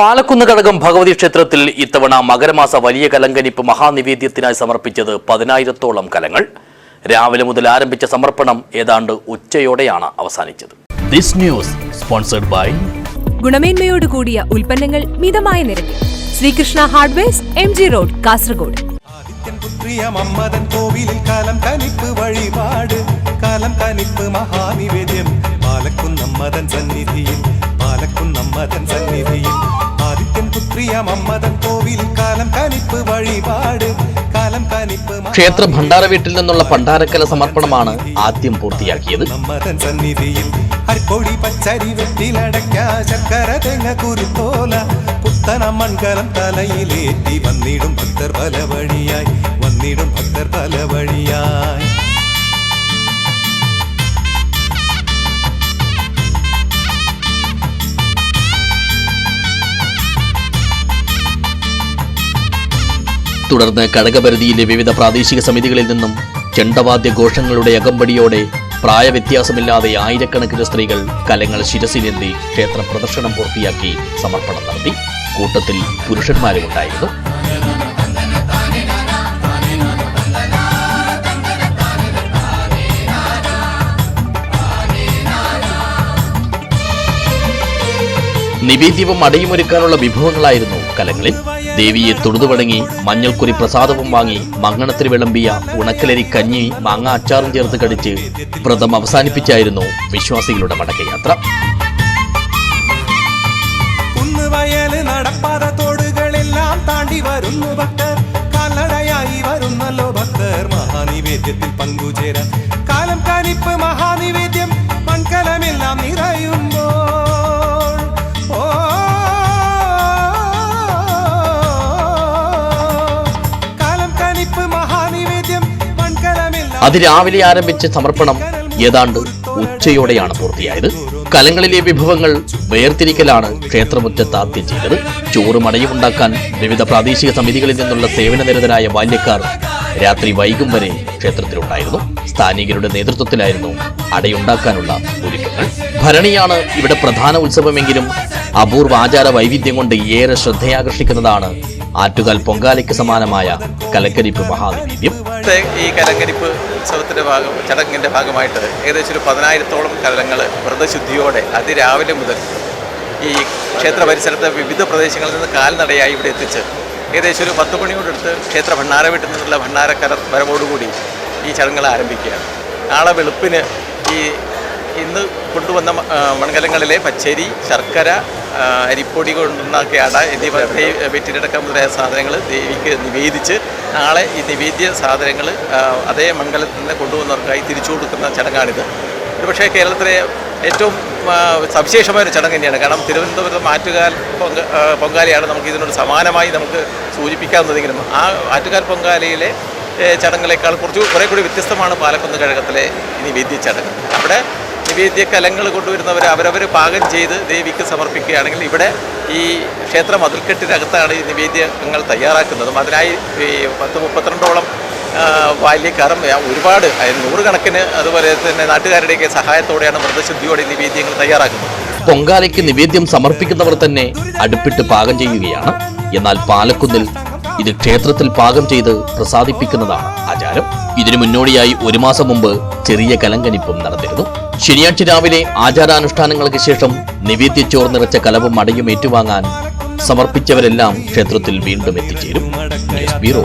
പാലക്കുന്ന് കടകം ഭഗവതി ക്ഷേത്രത്തിൽ ഇത്തവണ മകരമാസ വലിയ കലങ്കനിപ്പ് മഹാനിവേദ്യത്തിനായി സമർപ്പിച്ചത് പതിനായിരത്തോളം കലങ്ങൾ. രാവിലെ മുതൽ ആരംഭിച്ച സമർപ്പണം ഏതാണ്ട് ഉച്ചയോടെയാണ് അവസാനിച്ചത്. ദിസ് ന്യൂസ് സ്പോൺസർഡ് ബൈ ഗുണമേന്മയോട് കൂടിയ ഉൽപ്പന്നങ്ങൾ മിതമായ നിരക്കിൽ. Sreekrishna hardware M G road Kasaragod. മമ്മദൻ കോവിലിൽ കാലം കനിപ്പ് വഴിപാട്. കാലം കനിപ്പ് മഹാനിവേദ്യം. പാലക്കുന്നമ്മദൻ സന്നിധിയിൽ പാലക്കുന്നമ്മദൻ സന്നിധിയിൽ മമ്മദൻ കാലം കനിപ്പ് വഴിപാട്. കാലം കനിപ്പ് ക്ഷേത്ര ഭണ്ഡാര വീട്ടിൽ നിന്നുള്ള ഭണ്ഡാരക്കല സമർപ്പണമാണ് ആദ്യം പൂർത്തിയാക്കിയത്. സന്നിധിയിൽ പച്ചരി വെട്ടിലടയ്ക്ക ശർക്കര തേങ്ങ കുരുത്തോല പുത്തന മൺകലം തലയിലേറ്റി വന്നിടും ഭക്തർ പല വഴിയായി വന്നിടും ഭക്തർ പല വഴിയായി. തുടർന്ന് കടകപരിധിയിലെ വിവിധ പ്രാദേശിക സമിതികളിൽ നിന്നും ചെണ്ടവാദ്യ ഘോഷങ്ങളുടെ അകമ്പടിയോടെ പ്രായവ്യത്യാസമില്ലാതെ ആയിരക്കണക്കിന് സ്ത്രീകൾ കലങ്ങൾ ശിരസിലേന്തി ക്ഷേത്ര പ്രദർശനം പൂർത്തിയാക്കി സമർപ്പണം നടത്തി. കൂട്ടത്തിൽ പുരുഷന്മാരും ഉണ്ടായിരുന്നു. നിവേദ്യവും അടയുമൊരുക്കാനുള്ള വിഭവങ്ങളായിരുന്നു കലങ്ങളിൽ. ദേവിയെ തൊഴുതുവണങ്ങി മഞ്ഞൾക്കുരി പ്രസാദവും വാങ്ങി മങ്ങണത്തിൽ വിളമ്പിയ ഉണക്കലരി കഞ്ഞി മാങ്ങ അച്ചാറും ചേർത്ത് കടിച്ച് വ്രതം അവസാനിപ്പിച്ചായിരുന്നു വിശ്വാസികളുടെ മടക്കയാത്ര. കുന്നുവയൽ നടപ്പാത തോടുകളെല്ലാം താണ്ടി വരുന്നു ഭക്തർ. കാൽനടയായി വരുന്നല്ലോ ഭക്തർ. മഹാനിവേദ്യത്തിൽ പങ്കുചേരാൻ കാലം കാനിപ്പ് അതിരാവിലെ ആരംഭിച്ച സമർപ്പണം ഏതാണ്ട് ഉച്ചയോടെയാണ് പൂർത്തിയായത്. കലങ്ങളിലെ വിഭവങ്ങൾ വേർതിരിക്കലാണ് ക്ഷേത്രമുറ്റത്ത് ആദ്യം ചെയ്തത്. ചോറും അടയുമുണ്ടാക്കാൻ വിവിധ പ്രാദേശിക സമിതികളിൽ നിന്നുള്ള സേവനനിരതരായ ബാല്യക്കാർ രാത്രി വൈകും വരെ ക്ഷേത്രത്തിലുണ്ടായിരുന്നു. സ്ഥാനികരുടെ നേതൃത്വത്തിലായിരുന്നു അടയുണ്ടാക്കാനുള്ള ഒരുക്കങ്ങൾ. ഭരണിയാണ് ഇവിടെ പ്രധാന ഉത്സവമെങ്കിലും അപൂർവ ആചാര വൈവിധ്യം കൊണ്ട് ഏറെ ശ്രദ്ധയാകർഷിക്കുന്നതാണ് ആറ്റുകാൽ പൊങ്കാലയ്ക്ക് സമാനമായ കലക്കരിപ്പ് ഇന്നത്തെ ഈ കലങ്കരിപ്പ് ഉത്സവത്തിന്റെ ഭാഗം ചടങ്ങിന്റെ ഭാഗമായിട്ട് ഏകദേശം ഒരു പതിനായിരത്തോളം കലങ്ങൾ വ്രതശുദ്ധിയോടെ അതിരാവിലെ മുതൽ ഈ ക്ഷേത്ര പരിസരത്തെ വിവിധ പ്രദേശങ്ങളിൽ നിന്ന് കാൽനടയായി ഇവിടെ എത്തിച്ച് ഏകദേശം ഒരു പത്ത് മണിയോടടുത്ത് ക്ഷേത്ര ഭണ്ണാര വീട്ടിൽ നിന്നുള്ള ഭണ്ണാരക്കര വരവോടുകൂടി ഈ ചടങ്ങുകൾ ആരംഭിക്കുകയാണ്. നാളെ വെളുപ്പിന് ഈ ഇന്ന് കൊണ്ടുവന്ന മൺകലങ്ങളിലെ പച്ചരി ശർക്കര അരിപ്പൊടി കൊണ്ടുണ്ടാക്കിയ അട എന്നിവ വെറ്റിലടക്കം മുതലായ സാധനങ്ങൾ ദേവിക്ക് നിവേദിച്ച് നാളെ ഈ നിവേദ്യ സാധനങ്ങൾ അതേ മൺകലത്തിൽ നിന്ന് കൊണ്ടുവന്നവർക്കായി തിരിച്ചു കൊടുക്കുന്ന ചടങ്ങാണിത്. ഒരുപക്ഷേ കേരളത്തിലെ ഏറ്റവും സവിശേഷമായ ഒരു ചടങ്ങ് തന്നെയാണ്. കാരണം തിരുവനന്തപുരത്ത് ആറ്റുകാൽ പൊങ്ക പൊങ്കാലയാണ് നമുക്ക് ഇതിനോട് സമാനമായി നമുക്ക് സൂചിപ്പിക്കാവുന്നതെങ്കിലും ആ ആറ്റുകാൽ പൊങ്കാലയിലെ ചടങ്ങുകളേക്കാൾ കുറച്ച് കുറേ കൂടി വ്യത്യസ്തമാണ് പാലക്കുന്ന് കഴകത്തിലെ ഇനി വേദ്യ ചടങ്ങ്. അവിടെ നിവേദ്യ കലങ്ങൾ കൊണ്ടുവരുന്നവർ അവരവർ പാകം ചെയ്ത് ദേവിക്ക് സമർപ്പിക്കുകയാണെങ്കിൽ ഇവിടെ ഈ ക്ഷേത്ര മതിൽക്കെട്ടിനകത്താണ് ഈ നിവേദ്യങ്ങൾ തയ്യാറാക്കുന്നതും. അതിനായി ഈ പത്ത് മുപ്പത്തിരണ്ടോളം ബാല്യക്കാരും ഒരുപാട് നൂറുകണക്കിന് അതുപോലെ തന്നെ നാട്ടുകാരുടെയൊക്കെ സഹായത്തോടെയാണ് വ്രതശുദ്ധിയോടെ നിവേദ്യങ്ങൾ തയ്യാറാക്കുന്നത്. പൊങ്കാലയ്ക്ക് നിവേദ്യം സമർപ്പിക്കുന്നവർ തന്നെ അടുപ്പിട്ട് പാകം ചെയ്യുകയാണ്. എന്നാൽ പാലക്കുന്നിൽ ഇത് ക്ഷേത്രത്തിൽ പാകം ചെയ്ത് പ്രസാദിപ്പിക്കുന്നതാണ് ആചാരം. ഇതിനു മുന്നോടിയായി ഒരു മാസം മുമ്പ് ചെറിയ കലങ്കനിപ്പും നടന്നിരുന്നു. ശനിയാഴ്ച രാവിലെ ആചാരാനുഷ്ഠാനങ്ങൾക്ക് ശേഷം നിവേദ്യച്ചോർ നിറച്ച കലവും അടയും ഏറ്റുവാങ്ങാൻ സമർപ്പിച്ചവരെല്ലാം ക്ഷേത്രത്തിൽ വീണ്ടും എത്തിച്ചേരും. ബ്യൂറോ